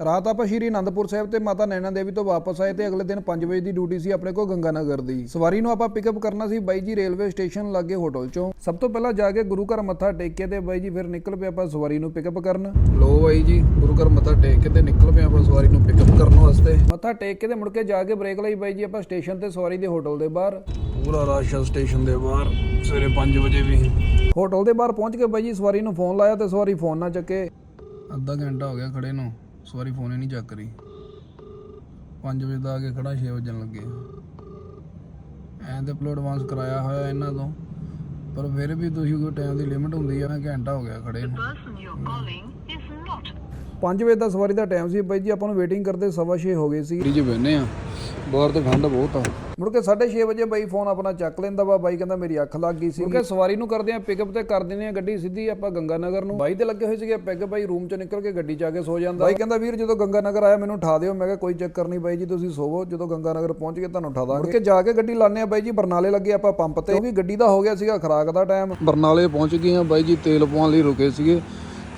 ਰਾਤ ਆਪਾਂ ਸ਼੍ਰੀ ਅਨੰਦਪੁਰ ਸਾਹਿਬ ਤੇ ਮਾਤਾ ਨੈਣਾ ਦੇਵੀ ਤੋਂ ਵਾਪਸ ਆਏ ਤੇ ਅਗਲੇ ਦਿਨ 5 ਵਜੇ ਦੀ ਡਿਊਟੀ ਸੀ ਆਪਣੇ ਕੋਲ ਗੰਗਾਨਗਰ ਦੀ। ਸਵਾਰੀ ਨੂੰ ਆਪਾਂ ਪਿਕਅਪ ਕਰਨਾ ਸੀ ਬਾਈ ਜੀ ਰੇਲਵੇ ਸਟੇਸ਼ਨ ਲਾਗੇ ਹੋਟਲ ਚੋਂ। ਸਭ ਤੋਂ ਪਹਿਲਾਂ ਜਾ ਕੇ ਗੁਰੂ ਘਰ ਮੱਥਾ ਟੇਕ ਕੇ ਤੇ ਬਾਈ ਜੀ ਫਿਰ ਨਿਕਲ ਪਏ ਆਪਾਂ ਸਵਾਰੀ ਨੂੰ ਪਿਕਅਪ ਕਰਨ। ਲੋ ਬਾਈ ਜੀ, ਗੁਰੂ ਘਰ ਮੱਥਾ ਟੇਕ ਕੇ ਤੇ ਨਿਕਲ ਪਏ ਆਪਾਂ ਸਵਾਰੀ ਨੂੰ ਪਿਕਅਪ ਕਰਨ ਵਾਸਤੇ। ਮੱਥਾ ਟੇਕ ਕੇ ਤੇ ਮੁੜ ਕੇ ਜਾ ਕੇ ਬ੍ਰੇਕ ਲਈ ਬਾਈ ਜੀ ਆਪਾਂ ਸਟੇਸ਼ਨ ਤੇ ਸਵਾਰੀ ਦੇ ਹੋਟਲ ਦੇ ਬਾਹਰ। ਪੂਰਾ ਰਸ਼ ਸਟੇਸ਼ਨ ਦੇ ਬਾਹਰ, ਸਵੇਰੇ 5 ਵਜੇ ਵੀ। ਹੋਟਲ ਦੇ ਬਾਹਰ ਪਹੁੰਚ ਕੇ ਬਾਈ ਜੀ ਸਵਾਰੀ ਨੂੰ ਫੋਨ ਲਾਇਆ ਤੇ ਸਵਾਰੀ ਫੋਨ ਨਾ ਚੱਕੇ। ਅੱਧਾ ਘੰਟਾ ਹੋ ਗਿਆ ਖੜੇ ਨੂੰ। ਸਵਾਰੀ ਫੋਨ ਹੀ ਨਹੀਂ ਚੱਕ ਰਹੀ। 5 ਵਜੇ ਦਾ ਆ ਕੇ ਖੜਾ 6 ਵਜਣ ਲੱਗੇ। ਐਂ ਤੇ ਪਲੋ ਐਡਵਾਂਸ ਕਰਾਇਆ ਹੋਇਆ ਇਹਨਾਂ ਤੋਂ। ਪਰ ਫਿਰ ਵੀ ਤੁਸੀਂ ਕੋਈ ਟਾਈਮ ਦੀ ਲਿਮਿਟ ਹੁੰਦੀ ਆ ਨਾ ਘੰਟਾ ਹੋ ਗਿਆ ਖੜੇ ਨੂੰ। Person you're calling is not 5 ਵਜੇ ਦਾ ਸਵਾਰੀ ਦਾ ਟਾਈਮ ਸੀ ਬਾਈ ਜੀ ਆਪਾਂ ਨੂੰ ਵੇਟਿੰਗ ਕਰਦੇ ਸਵਾ ਛੇ ਹੋ ਗਏ ਸੀ। ਜੀ ਬੈਨੇ ਆ। ਬਾਹਰ ਤੇ ਠੰਡ ਬਹੁਤ ਆ। ਮੁੜ ਕੇ 6:30 ਵਜੇ ਬਾਈ ਫੋਨ ਆਪਣਾ ਚੱਕ ਲੈਂਦਾ ਵਾ ਬਾਈ ਕਹਿੰਦਾ ਮੇਰੀ ਅੱਖ ਲੱਗ ਗਈ ਸੀ। ਮੁੜ ਕੇ ਸਵਾਰੀ ਨੂੰ ਕਰਦੇ ਆ ਪਿਕਅਪ ਤੇ ਕਰ ਦਿੰਦੇ ਆ ਗੱਡੀ ਸਿੱਧੀ ਆਪਾਂ ਗੰਗਾ ਨਗਰ ਨੂੰ। ਬਾਈ ਤੇ ਲੱਗੇ ਹੋਏ ਸੀਗੇ ਪੈਗ ਬਾਈ ਰੂਮ ਚੋਂ ਨਿਕਲ ਕੇ ਗੱਡੀ 'ਚ ਆ ਕੇ ਸੋ ਜਾਂਦਾ। ਬਾਈ ਕਹਿੰਦਾ ਵੀਰ ਜਦੋਂ ਗੰਗਾ ਨਗਰ ਆਇਆ ਮੈਨੂੰ ਉਠਾ ਦਿਓ ਮੈਂ ਕਿਹਾ ਕੋਈ ਚੱਕਰ ਨਹੀਂ ਬਾਈ ਜੀ ਤੁਸੀਂ ਸੋਵੋ ਜਦੋਂ ਗੰਗਾ ਨਗਰ ਪਹੁੰਚ ਗਏ ਤੁਹਾਨੂੰ ਉਠਾ ਦਾਂਗੇ। ਮੁੜ ਕੇ ਜਾ ਕੇ ਗੱਡੀ ਲਾਣੇ ਆ ਬਾਈ ਜੀ ਬਰਨਾਲੇ ਲੱਗੇ ਆਪਾਂ ਪੰਪ ਤੇ। ਕਿਉਂਕਿ ਗੱਡੀ ਦਾ ਹੋ ਗਿਆ ਸੀਗਾ ਖਰਾਕ ਦਾ ਟਾਈਮ ਬਰਨਾਲੇ ਪਹੁੰਚ ਗਏ ਆ ਬਾਈ ਜੀ ਤੇਲ ਪਵਾਉਣ ਲਈ ਰੁਕੇ ਸੀਗੇ।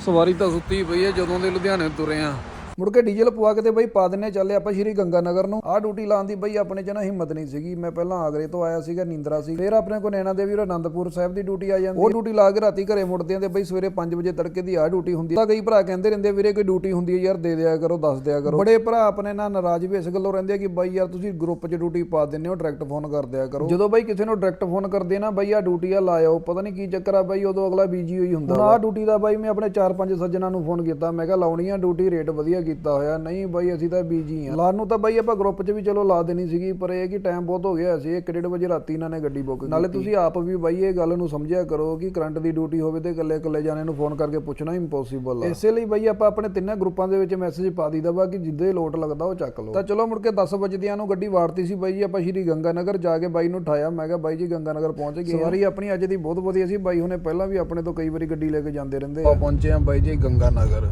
ਸਵਾਰੀ ਤਾਂ ਸੁੱਤੀ ਪਈ ਹੈ ਜਦੋਂ ਦੇ ਲੁਧਿਆਣੇ ਤੁਰੇ ਆ। ਮੁੜ ਕੇ ਡੀਜ਼ਲ ਪਵਾ ਕੇ ਤੇ ਬਈ ਪਾ ਦਿੰਨੇ ਚੱਲੇ ਆਪਾਂ ਸ਼੍ਰੀ ਗੰਗਾ ਨਗਰ ਨੂੰ। ਆਹ ਡਿਊਟੀ ਲਾਉਣ ਦੀ ਬਈ ਆਪਣੇ ਚ ਨਾ ਹਿੰਮਤ ਨਹੀਂ ਸੀਗੀ। ਮੈਂ ਪਹਿਲਾਂ ਆਗਰੇ ਤੋਂ ਆਇਆ ਸੀਗਾ ਨੀਂਦਰਾ ਸੀ ਫਿਰ ਆਪਣੇ ਕੋ ਨੈਣਾ ਦੇਵੀ ਔਰ ਆਨੰਦਪੁਰ ਸਾਹਿਬ ਦੀ ਡਿਊਟੀ ਆ ਜਾਂਦੀ ਉਹ ਡਿਊਟੀ ਲਾ ਕੇ ਰਾਤੀ ਘਰੇ ਮੁੜਦੇ ਆਂ ਤੇ ਬਈ ਸਵੇਰੇ 5 ਵਜੇ ਤੜਕੇ ਦੀ ਆਹ ਡਿਊਟੀ ਹੁੰਦੀ ਤਾਂ ਕਈ ਭਰਾ ਕਹਿੰਦੇ ਰਹਿੰਦੇ ਵੀਰੇ ਕੋਈ ਡਿਊਟੀ ਹੁੰਦੀ ਹੈ ਯਾਰ ਦੇ ਦਿਆ ਕਰੋ ਦੱਸ ਦਿਆ ਕਰੋ। ਬੜੇ ਭਰਾ ਆਪਣੇ ਨਾਲ ਨਾਰਾਜ਼ ਵੀ ਇਸ ਗੱਲੋਂ ਰਹਿੰਦੇ ਆ ਕਿ ਬਾਈ ਯਾਰ ਤੁਸੀਂ ਗਰੁੱਪ 'ਚ ਡਿਊਟੀ ਪਾ ਦਿੰਦੇ ਹੋ ਡਾਇਰੈਕਟ ਫੋਨ ਕਰ ਦਿਆ ਕਰੋ। ਜਦੋਂ ਬਾਈ ਕਿਸੇ ਨੂੰ ਡਾਇਰੈਕਟ ਫੋਨ ਕਰਦੇ ਨਾ ਬਾਈ ਆ ਡਿਊਟੀ ਆ ਲਾਇਓ ਪਤਾ ਨਹੀਂ ਕੀ ਚੱਕਰ ਆ ਬਾਈ ਉਦੋਂ ਅਗਲਾ ਬੀਜੀ ਹੋਈ ਹੁੰਦਾ ਆਹ ਡਿਊਟੀ ਦਾ ਬਾਈ ਮੈਂ ਆਪਣੇ 4-5 ਸੱਜਣਾ ਨੂੰ ਫੋਨ ਕੀਤਾ। ਮੈਂ ਕਿਹਾ ਲਾਉਣੀ ਆ ਡਿਊਟੀ ਰੇਟ ਵਧੀਆ ਕੀਤਾ ਹੋਇਆ, ਨਹੀਂ ਬਾਈ ਅਸੀਂ ਤਾਂ ਬੀਜੀ ਆ ਲਾਣ ਨੂੰ ਤਾਂ ਬਾਈ ਆਪਾਂ ਗਰੁੱਪ 'ਚ ਵੀ ਚਲੋ ਲਾ ਦੇਣੀ ਸੀਗੀ, ਪਰ ਇਹ ਕਿ ਟਾਈਮ ਬਹੁਤ ਹੋ ਗਿਆ ਸੀ 1:30 ਵਜੇ ਰਾਤੀ ਇਹਨਾਂ ਨੇ ਗੱਡੀ ਬੁੱਕ ਨਾਲੇ ਤੁਸੀਂ ਆਪ ਵੀ ਬਾਈ ਇਹ ਗੱਲ ਨੂੰ ਸਮਝਿਆ ਕਰੋ ਕਿ ਕਰੰਟ ਦੀ ਡਿਊਟੀ ਹੋਵੇ ਤੇ ਇਕੱਲੇ ਇਕੱਲੇ ਜਾਣੇ ਨੂੰ ਫੋਨ ਕਰਕੇ ਪੁੱਛਣਾ ਇੰਪੋਸੀਬਲ ਆ। ਇਸੇ ਲਈ ਬਾਈ ਆਪਾਂ ਆਪਣੇ ਤਿੰਨੇ ਗਰੁੱਪਾਂ ਦੇ ਵਿੱਚ ਮੈਸੇਜ ਪਾ ਦਈਦਾ ਵਾ ਕਿ ਜਿੱਦੇ ਲੋਟ ਲੱਗਦਾ ਉਹ ਚੱਕ ਲਓ। ਤਾਂ ਚਲੋ ਮੁੜ ਕੇ 10 ਵਜਦਿਆਂ ਨੂੰ ਗੱਡੀ ਵਾਰਤੀ ਸੀ ਬਾਈ ਜੀ ਆਪਾਂ ਸ਼੍ਰੀ ਗੰਗਾ ਨਗਰ ਜਾ ਕੇ ਬਾਈ ਨੂੰ ਉਠਾਇਆ। ਮੈਂ ਕਿਹਾ ਬਾਈ ਜੀ ਗੰਗਾ ਨਗਰ ਪਹੁੰਚ ਗਏ ਸਵਾਰੀ ਆਪਣੀ ਅੱਜ ਦੀ ਬਹੁਤ ਵਧੀਆ ਸੀ। ਬਾਈ ਹੁਣੇ ਪਹਿਲਾਂ ਵੀ ਆਪਣੇ ਤੋਂ ਕਈ ਵਾਰੀ ਗੱਡੀ ਲੈ ਕੇ ਜਾਂਦੇ ਰਹਿੰਦੇ ਆ। ਪਹੁੰਚੇ ਆ ਬਾਈ ਜੀ ਗੰਗਾ ਨਗਰ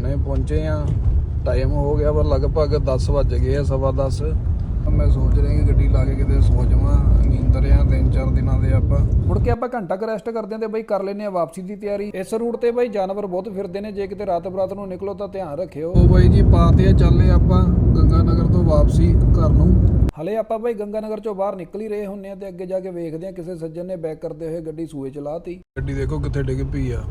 ਹੁਣੇ ਪਹੁੰਚੇ ਆ। ਟਾਈਮ ਹੋ ਗਿਆ ਪਰ ਲਗਭਗ 10 ਵੱਜ ਗਏ ਆ ਸਵਾ 10 ਮੈਂ ਸੋਚ ਰਿਹਾ ਕਿ ਗੱਡੀ ਲਾ ਕੇ ਕਿਤੇ ਸੋ ਜਾਵਾਂ। ਨੀਂਦਰ ਆ ਤਿੰਨ ਚਾਰ ਦਿਨਾਂ ਦੇ ਆਪਾਂ। ਮੁੜ ਕੇ ਆਪਾਂ ਘੰਟਾ ਕੁ ਰੈਸਟ ਕਰਦੇ ਆਂ ਤੇ ਬਈ ਕਰ ਲੈਨੇ ਆ ਵਾਪਸੀ ਦੀ ਤਿਆਰੀ। ਇਸ ਰੂਟ ਤੇ ਬਈ ਜਾਨਵਰ ਬਹੁਤ ਫਿਰਦੇ ਨੇ। ਜੇ ਕਿਤੇ ਰਾਤ ਬਰਾਤ ਨੂੰ ਨਿਕਲੋ ਤਾਂ ਧਿਆਨ ਰੱਖਿਓ। ਉਹ ਬਾਈ ਜੀ ਪਾਤੇ ਆ ਚੱਲੇ ਆਪਾਂ ਗੰਗਾ ਨਗਰ ਤੋਂ ਵਾਪਸੀ ਘਰ ਨੂੰ। ਹਲੇ ਆਪਾਂ ਬਈ ਗੰਗਾ ਨਗਰ ਚੋਂ ਬਾਹਰ ਨਿਕਲ ਹੀ ਰਹੇ ਹੁੰਨੇ ਆ ਤੇ ਅੱਗੇ ਜਾ ਕੇ ਵੇਖਦੇ ਆ ਕਿਸੇ ਸੱਜਣ ਨੇ ਬੈਕ ਕਰਦੇ ਹੋਏ ਗੱਡੀ ਸੂਏ ਚਲਾਤੀ ਗੱਡੀ ਦੇਖੋ ਕਿੱਥੇ ਡਿੱਗ ਪਈ ਆ।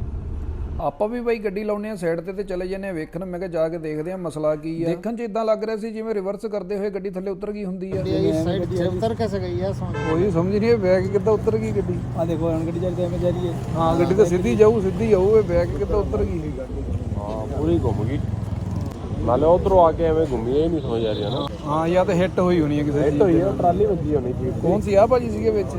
ਆਪਾਂ ਵੀ ਬਾਈ ਗੱਡੀ ਲਾਉਨੇ ਆ ਸਾਈਡ ਤੇ ਤੇ ਚਲੇ ਜਾਂਦੇ ਆ ਵੇਖਣ। ਮੈਂ ਕਿਹਾ ਜਾ ਕੇ ਦੇਖਦੇ ਆ ਮਸਲਾ ਕੀ ਆ। ਦੇਖਣ ਚ ਇਦਾਂ ਲੱਗ ਰਿਹਾ ਸੀ ਜਿਵੇਂ ਰਿਵਰਸ ਕਰਦੇ ਹੋਏ ਗੱਡੀ ਥੱਲੇ ਉਤਰ ਗਈ ਹੁੰਦੀ ਆ। ਇਹ ਸਾਈਡ ਤੇ ਉਤਰ ਕਿਵੇਂ ਗਈ ਆ ਸਮਝ ਕੋਈ ਸਮਝ ਨਹੀਂ ਬੈਗ ਕਿੱਦਾਂ ਉਤਰ ਗਈ ਗੱਡੀ? ਆ ਦੇਖੋ ਹੁਣ ਗੱਡੀ ਚੱਲਦੀ ਐਵੇਂ ਜਾ ਰਹੀ ਹੈ। ਹਾਂ ਗੱਡੀ ਤਾਂ ਸਿੱਧੀ ਜਾਊ ਸਿੱਧੀ ਜਾਊ ਇਹ ਬੈਗ ਕਿੱਦਾਂ ਉਤਰ ਗਈ ਹਾਂ ਪੂਰੀ ਘੁੰਮ ਗਈ। ਨਾਲੇ ਉਧਰੋਂ ਆ ਕੇ ਐਵੇਂ ਘੁੰਮੀ ਹੀ ਨਹੀਂ ਸਮਝ ਆ ਰਹੀ ਨਾ। ਹਾਂ ਜਾਂ ਤਾਂ ਹਿੱਟ ਹੋਈ ਹੋਣੀ ਹੈ ਕਿਸੇ ਚੀਜ਼ ਹਿੱਟ ਹੋਈ ਹੈ ਟਰਾਲੀ ਵੱਜੀ ਹੋਣੀ ਜੀ ਕੌਣ ਸੀ ਆ ਭਾਜੀ ਸੀਗੇ ਵਿੱਚ?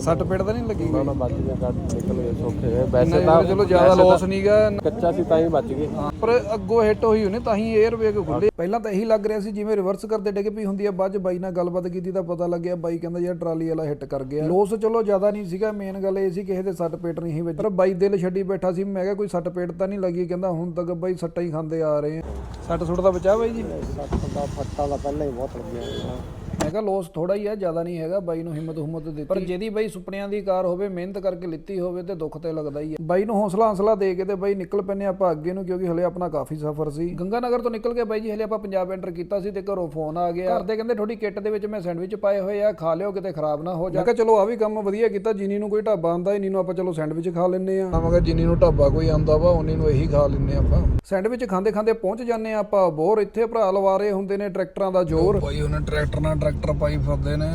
ਸੱਟ ਪੇਟ ਤਾਂ ਨਹੀਂ ਲੱਗੀ ਨਾ ਨਾ ਬਚ ਗਿਆ ਕੱਟ ਨਿਕਲ ਗਿਆ ਸੌਖੇ ਵੈਸੇ ਤਾਂ ਚਲੋ ਜ਼ਿਆਦਾ ਲੋਸ ਨਹੀਂਗਾ ਕੱਚਾ ਸੀ ਤਾਂ ਹੀ ਬਚ ਗਏ। ਪਰ ਅੱਗੋਂ ਹਿੱਟ ਹੋਈ ਹੋਣੀ ਤਾਂ ਹੀ 에ਅਰ ਵੇਗ ਖੁੱਲੇ ਪਹਿਲਾਂ ਤਾਂ ਇਹੀ ਲੱਗ ਰਿਹਾ ਸੀ ਜਿਵੇਂ ਰਿਵਰਸ ਕਰਦੇ ਡਿੱਗ ਪਈ ਹੁੰਦੀ ਆ ਬਾਅਦ ਬਾਈ ਨਾਲ ਗੱਲਬਾਤ ਕੀਤੀ ਤਾਂ ਪਤਾ ਲੱਗਿਆ ਬਾਈ ਕਹਿੰਦਾ ਯਾਰ ਟਰਾਲੀ ਵਾਲਾ ਹਿੱਟ ਕਰ ਗਿਆ। ਲੋਸ ਚਲੋ ਜ਼ਿਆਦਾ ਨਹੀਂ ਸੀਗਾ ਮੇਨ ਗੱਲ ਇਹ ਸੀ ਕਿਸੇ ਦੇ ਸੱਟ ਪੇਟ ਨਹੀਂ ਸੀ ਵੱਜੀ ਪਰ ਬਾਈ ਦਿਲ ਛੱਡੀ ਬੈਠਾ ਸੀ ਮੈਂ ਕਿਹਾ ਕੋਈ ਸੱਟ ਪੇਟ ਤਾਂ ਨਹੀਂ ਲੱਗੀ ਕਹਿੰਦਾ ਹੁਣ ਤੱਕ ਬਾਈ ਸੱਟਾਂ ਹੀ ਖਾਂਦੇ ਆ ਰਹੇ ਆ। ਸੱਟ ਸੁੱਟ ਦਾ ਬਚਾ ਬਾਈ ਜੀ? ਸੱਟ ਦਾ ਫੱਟਾ ਦਾ ਪਹਿਲਾਂ ਹੀ ਬਹੁਤ ਲੱਗਿਆ। ਮੈਂ ਕਿਹਾ ਲੋਸ ਥੋੜਾ ਹੀ ਆ ਜ਼ਿਆਦਾ ਨਹੀਂ ਹੈਗਾ। ਬਾਈ ਨੂੰ ਹਿੰਮਤ ਹੁਮਤ ਦਿੱਤੀ। ਪਰ ਜਿਹਦੀ ਬਾਈ ਸੁਪਨਿਆਂ ਦੀ ਕਾਰ ਹੋਵੇ, ਮਿਹਨਤ ਕਰਕੇ ਲਿੱਤੀ ਹੋਵੇ, ਤੇ ਦੁੱਖ ਤੇ ਲੱਗਦਾ ਹੀ ਹੈ। ਬਾਈ ਨੂੰ ਹੌਸਲਾ ਹੌਸਲਾ ਦੇ ਕੇ ਤੇ ਬਾਈ ਨਿਕਲ ਪੈਨੇ ਆਪਾਂ ਅੱਗੇ ਨੂੰ, ਕਿਉਂਕਿ ਹਲੇ ਆਪਣਾ ਕਾਫੀ ਸਫ਼ਰ ਸੀ। ਗੰਗਾ ਤੋਂ ਨਿਕਲ ਕੇ ਬਾਈ ਜੀ ਹਲੇ ਆਪਾਂ ਪੰਜਾਬ ਐਂਟਰ ਕੀਤਾ ਸੀ ਤੇ ਘਰੋਂ ਫੋਨ ਆ ਗਿਆ। ਘਰ ਦੇ ਕਹਿੰਦੇ, ਤੁਹਾਡੀ ਕਿੱਟ ਦੇ ਵਿੱਚ ਮੈਂ ਸੈਂਡਵਿਚ ਪਾਏ ਹੋਏ ਆ, ਖਾ ਲਿਓ, ਕਿਤੇ ਖਰਾਬ ਨਾ ਹੋ ਜਾ। ਮੈਂ ਕਿਹਾ, ਚਲੋ ਆ ਵੀ ਕੰਮ ਵਧੀਆ ਕੀਤਾ, ਜਿਨੀ ਨੂੰ ਕੋਈ ਢਾਬਾ ਆਂਦਾ ਇਨੀ ਨੂੰ ਆਪਾਂ ਚਲੋ ਸੈਂਡਵਿਚ ਖਾ ਲੈਨੇ ਆ ਮੈਂ ਕਿਹਾ, ਜਿਨੀ ਨੂੰ ਢਾਬਾ ਕੋਈ ਆਂਦਾ ਵਾ ਉਨੀ ਨੂੰ ਇਹੀ ਖਾ ਲੈਨੇ ਆਪਾਂ। ਸੈਂਡਵਿਚ ਖਾਂਦੇ ਖਾਂਦੇ ਪਹੁੰਚ ਜਾਂਦੇ ਆ ਆਪਾਂ, ਬੋਰ ਇੱਥੇ ਭਰਾ ਲਵਾ ਰਹੇ ਹੁੰਦੇ ਨੇ, ਟਰੈਕਟਰਾਂ ਦਾ ਜ਼ੋਰ। ਬਾਈ, ਉਹਨੇ ਟਰੈਕਟਰ ਨਾਲ ਟਰੈਕਟਰ ਪਾਈ ਫਿਰਦੇ ਨੇ।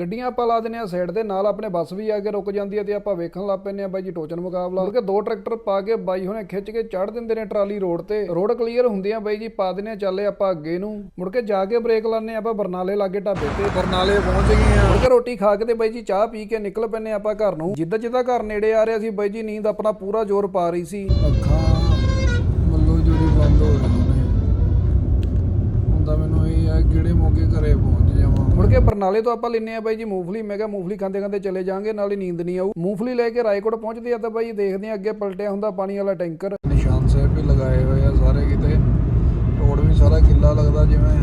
ਗੱਡੀਆਂ ਆਪਾਂ ਲਾ ਦਿੰਨੇ ਆ ਸਾਈਡ ਦੇ ਨਾਲ ਆਪਣੇ ਬੱਸ ਵੀ ਆ ਕੇ ਰੁਕ ਜਾਂਦੀ ਹੈ ਤੇ ਆਪਾਂ ਵੇਖਣ ਲੱਗ ਪੈਂਦੇ ਆ ਬਾਈ ਜੀ ਟੋਚਨ ਮੁਕਾਬਲਾ। ਮੁੜ ਕੇ ਦੋ ਟਰੈਕਟਰ ਪਾ ਕੇ ਬਾਈ ਹੁਣੇ ਖਿੱਚ ਕੇ ਚੜ ਦਿੰਦੇ ਨੇ ਟਰਾਲੀ ਰੋਡ ਤੇ। ਰੋਡ ਕਲੀਅਰ ਹੁੰਦੀ ਆ ਬਾਈ ਜੀ ਪਾ ਦਿੰਨੇ ਆ ਚੱਲੇ ਆਪਾਂ ਅੱਗੇ ਨੂੰ। ਮੁੜ ਕੇ ਜਾ ਕੇ ਬ੍ਰੇਕ ਲਾਣੇ ਆਪਾਂ ਬਰਨਾਲੇ ਲਾਗੇ ਢਾਬੇ ਤੇ। ਬਰਨਾਲੇ ਪਹੁੰਚ ਗਏ ਆ ਮੁੜ ਕੇ ਰੋਟੀ ਖਾ ਕੇ ਤੇ ਬਾਈ ਜੀ ਚਾਹ ਪੀ ਕੇ ਨਿਕਲ ਪੈਨੇ ਆਪਾਂ ਘਰ ਨੂੰ। ਜਿੱਦਾਂ ਜਿੱਦਾਂ ਘਰ ਨੇੜੇ ਆ ਰਿਹਾ ਸੀ ਬਾਈ ਜੀ ਨੀਂਦ ਆਪਣਾ ਪੂਰਾ ਜ਼ੋਰ ਪਾ ਰਹੀ ਸੀ। ਅੱਖਾਂ ਮੱਲੋ ਜੋਰੀ ਬੰਦ ਹੋ ਰਹੀਆਂ ਨੇ। ਤਾਂ ਮੈਨੂੰ ਇਹ ਆ ਕਿਹੜੇ ਮੌਕੇ ਘਰੇ ਪਹੁੰਚ ਮੁੜ ਕੇ ਬਰਨਾਲੇ ਤੋਂ ਆਪਾਂ ਲੈਨੇ ਆ ਬਾਈ ਜੀ ਮੂੰਗਫਲੀ। ਮੈਂ ਕਿਹਾ ਮੂੰਗਫਲੀ ਖਾਂਦੇ ਖਾਂਦੇ ਚਲੇ ਜਾਾਂਗੇ ਨਾਲੇ ਨੀਂਦ ਨਹੀਂ ਆਊ। ਮੂੰਗਫਲੀ ਲੈ ਕੇ ਰਾਏਕੋਟ ਪਹੁੰਚਦੇ ਆ ਤਾਂ ਬਾਈ ਦੇਖਦੇ ਆ ਅੱਗੇ ਪਲਟਿਆ ਹੁੰਦਾ ਪਾਣੀ ਵਾਲਾ ਟੈਂਕਰ। ਨਿਸ਼ਾਨ ਸਾਹਿਬ ਵੀ ਲਗਾਏ ਹੋਏ ਆ ਸਾਰੇ ਕਿਤੇ। ਰੋਡ ਵੀ ਸਾਰਾ ਗਿੱਲਾ ਲੱਗਦਾ ਜਿਵੇਂ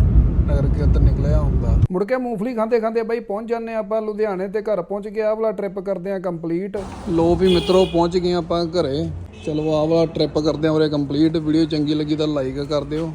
ਨਗਰ ਕੀਰਤਨ ਨਿਕਲਿਆ ਹੁੰਦਾ। ਮੁੜ ਕੇ ਮੂੰਗਫਲੀ ਖਾਂਦੇ ਖਾਂਦੇ ਬਾਈ ਪਹੁੰਚ ਜਾਂਦੇ ਆਪਾਂ ਲੁਧਿਆਣੇ ਤੇ ਘਰ ਪਹੁੰਚ ਕੇ ਆਹ ਵਾਲਾ ਟ੍ਰਿਪ ਕਰਦੇ ਆ ਕੰਪਲੀਟ ਲੋ ਵੀ ਮਿੱਤਰੋ ਪਹੁੰਚ ਗਏ ਆਪਾਂ ਘਰੇ। ਚਲੋ ਆਹ ਵਾਲਾ ਟ੍ਰਿਪ ਕਰਦੇ ਆਂ ਉਰੇ ਕੰਪਲੀਟ ਵੀਡੀਓ ਚੰਗੀ ਲੱਗੀ ਤਾਂ ਲਾਈਕ ਕਰ ਦਿਓ।